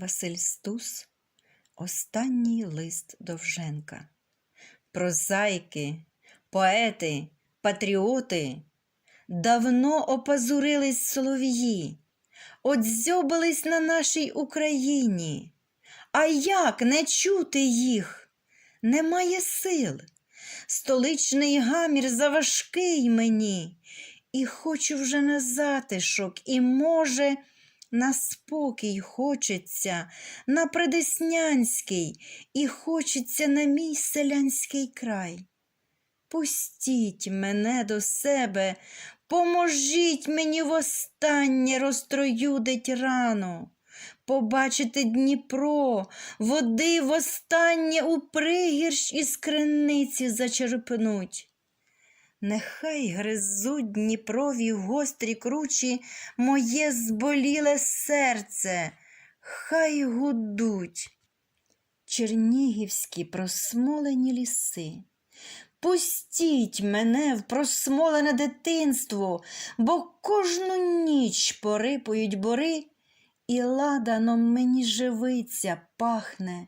Василь Стус Останній лист Довженка. Прозаїки, поети, патріоти давно опазурились солов'ї, одзьобились на нашій Україні. А як не чути їх? Немає сил. Столичний гамір заважкий мені, і хочу вже на затишок, і, може, на спокій хочеться, на Предеснянський, і хочеться на мій селянський край. Пустіть мене до себе, поможіть мені востаннє розтроюдить рану, побачити Дніпро, води востаннє у пригірш із криниці зачерпнуть. Нехай гризуть Дніпрові гострі кручі моє зболіле серце, хай гудуть. Чернігівські просмолені ліси. Пустіть мене в просмолене дитинство, бо кожну ніч порипують бори, і ладаном мені живиться пахне,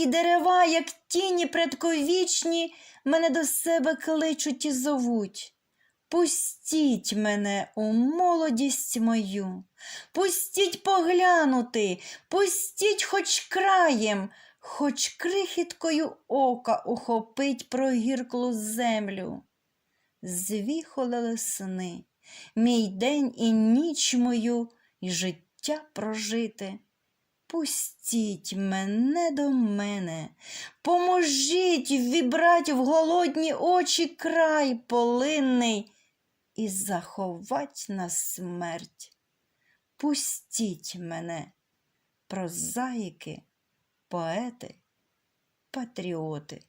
і дерева, як тіні предковічні, мене до себе кличуть і зовуть. Пустіть мене у молодість мою, пустіть поглянути, пустіть хоч краєм, хоч крихіткою ока ухопить прогірклу землю. Звіхолили сни, мій день і ніч мою, і життя прожити. Пустіть мене до мене, поможіть вібрать в голодні очі край полинний і заховать на смерть. Пустіть мене, прозаїки, поети, патріоти.